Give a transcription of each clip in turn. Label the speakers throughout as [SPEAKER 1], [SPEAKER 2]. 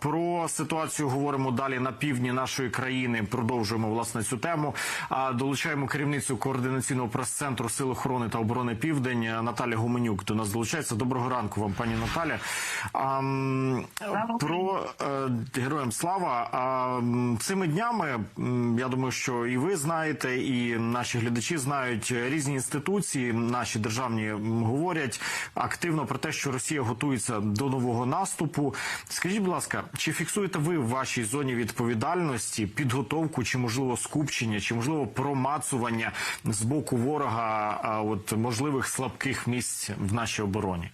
[SPEAKER 1] Про ситуацію говоримо далі на півдні нашої країни. Продовжуємо власне цю тему. А долучаємо керівницю координаційного прес-центру Сил охорони та оборони Південь Наталя Гуменюк. До нас долучається. Доброго ранку вам, пані Наталя. Про е, героям слава. Цими днями я думаю, що і ви знаєте, і наші глядачі знають різні інституції, наші державні говорять активно про те, що Росія готується до нового наступу. Скажіть, будь ласка. Чи фіксуєте ви в вашій зоні відповідальності підготовку, чи можливо скупчення, чи можливо промацування з боку ворога от можливих слабких місць в нашій обороні?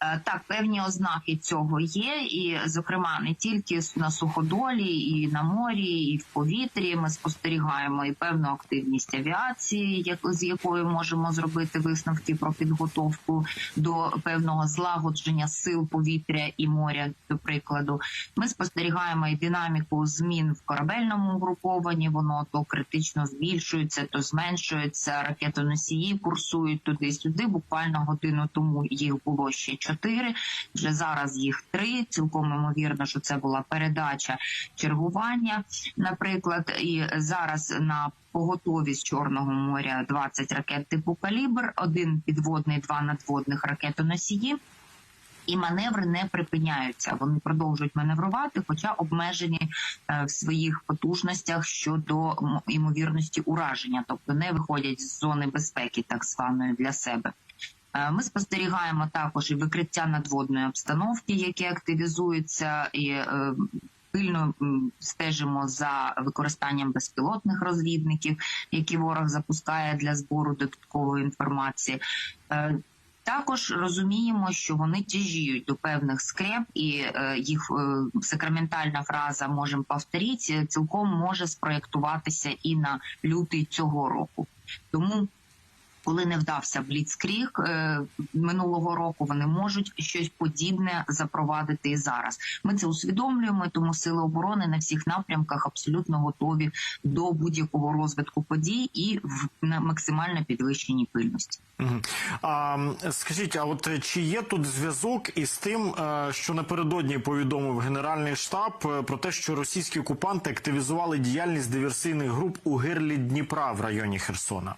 [SPEAKER 2] Е, Так, певні ознаки цього є, і зокрема не тільки на суходолі, і на морі, і в повітрі. Ми спостерігаємо і певну активність авіації, як з якою можемо зробити висновки про підготовку до певного злагодження сил повітря і моря. До прикладу, ми спостерігаємо і динаміку змін в корабельному угрупованні. Воно то критично збільшується, то зменшується. Ракетоносії курсують туди-сюди. Буквально годину тому їх було ще чотири. Вже зараз їх три. Цілком ймовірно, що це була передача чергування. Наприклад, і зараз на поготові з Чорного моря 20 ракет типу калібр, один підводний, два надводних ракетоносії. І маневри не припиняються. Вони продовжують маневрувати, хоча обмежені е, в своїх потужностях щодо ймовірності ураження, тобто не виходять з зони безпеки, так званої для себе. Е, Ми спостерігаємо також і викриття надводної обстановки, які активізуються, і е, пильно стежимо за використанням безпілотних розвідників, які ворог запускає для збору додаткової інформації. Е, також розуміємо, що вони тяжіють до певних скреп, і їх сакраментальна фраза можемо повторити, цілком може спроєктуватися і на лютий цього року. Тому коли не вдався бліцкріг е, минулого року, вони можуть щось подібне запровадити і зараз. Ми це усвідомлюємо, тому сили оборони на всіх напрямках абсолютно готові до будь-якого розвитку подій і в максимально підвищеній пильності.
[SPEAKER 1] А, скажіть, а от чи є тут зв'язок із тим, е, що напередодні повідомив Генеральний штаб е, про те, що російські окупанти активізували діяльність диверсійних груп у гирлі Дніпра в районі Херсона?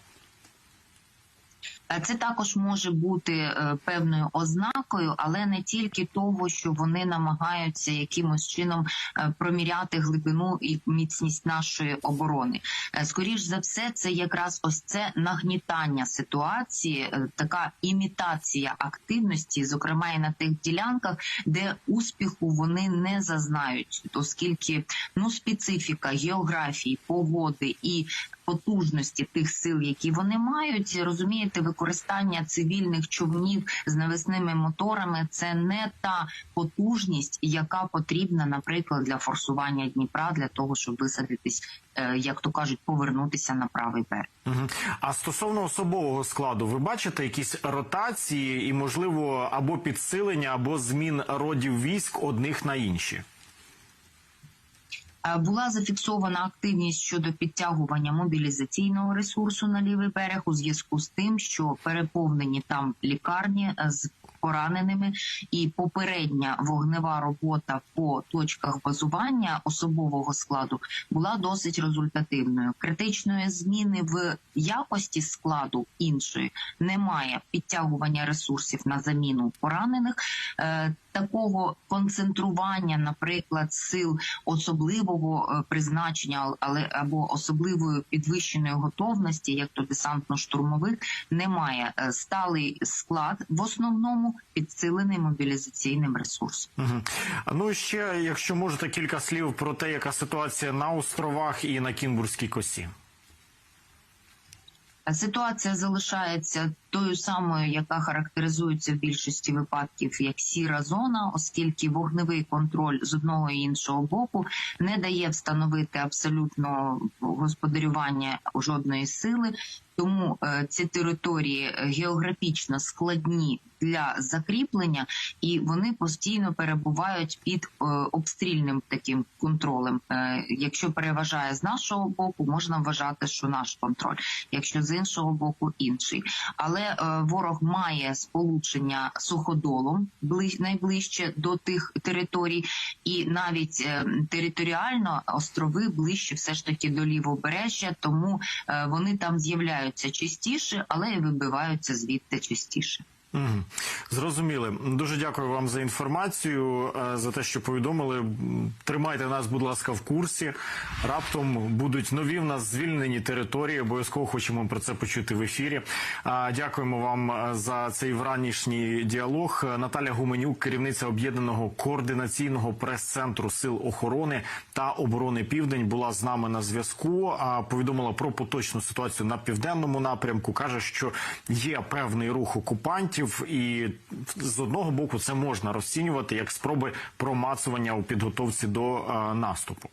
[SPEAKER 2] Це також може бути е, певною ознакою, але не тільки того, що вони намагаються якимось чином е, проміряти глибину і міцність нашої оборони. Е, Скоріш за все, це якраз ось це нагнітання ситуації, така імітація активності, зокрема і на тих ділянках, де успіху вони не зазнають, оскільки ну специфіка географії, погоди і потужності тих сил, які вони мають, розумієте, використання цивільних човнів з навісними моторами це не та потужність, яка потрібна, наприклад, для форсування Дніпра, для того, щоб висадитись, е, як то кажуть, повернутися на правий берег.
[SPEAKER 1] А стосовно особового складу, ви бачите якісь ротації і, можливо, або підсилення, або змін родів військ одних на інші?
[SPEAKER 2] Е, Була зафіксована активність щодо підтягування мобілізаційного ресурсу на лівий берег у зв'язку з тим, що переповнені там лікарні е, з пораненими, і попередня вогнева робота по точках базування особового складу була досить результативною. Критичної зміни в якості складу іншої немає підтягування ресурсів на заміну поранених. Такого концентрування, наприклад, сил особливого е, призначення, але або особливої підвищеної готовності, як то десантно-штурмових, немає. Е, Сталий склад в основному підсилений мобілізаційним ресурсом.
[SPEAKER 1] Мгм. Ну ще, якщо можете, кілька слів про те, яка ситуація на островах і на Кінбурзькій косі.
[SPEAKER 2] Ситуація залишається тою самою, яка характеризується в більшості випадків як сіра зона, оскільки вогневий контроль з одного і іншого боку не дає встановити абсолютно господарювання жодної сили. Тому е, ці території географічно складні для закріплення, і вони постійно перебувають під е, обстрільним таким контролем. Е, якщо переважає з нашого боку, можна вважати, що наш контроль, якщо з іншого боку інший. Але але е, ворог має сполучення суходолом ближ, найближче до тих територій, і навіть е, територіально острови ближче все ж таки до лівобережжя, тому е, вони там з'являються частіше, але і вибиваються звідти частіше.
[SPEAKER 1] Зрозуміли. Дуже дякую вам за інформацію, е, за те, що повідомили. Тримайте нас, будь ласка, в курсі. Раптом будуть нові в нас звільнені території. Обов'язково хочемо про це почути в ефірі. Дякуємо вам е, за цей вранішній діалог. Наталя Гуменюк, керівниця об'єднаного координаційного прес-центру сил охорони та оборони Південь, була з нами на зв'язку. Повідомила про поточну ситуацію на південному напрямку. каже, що є певний рух окупантів, і з одного боку це можна розцінювати як спроби промацування у підготовці до е, наступу.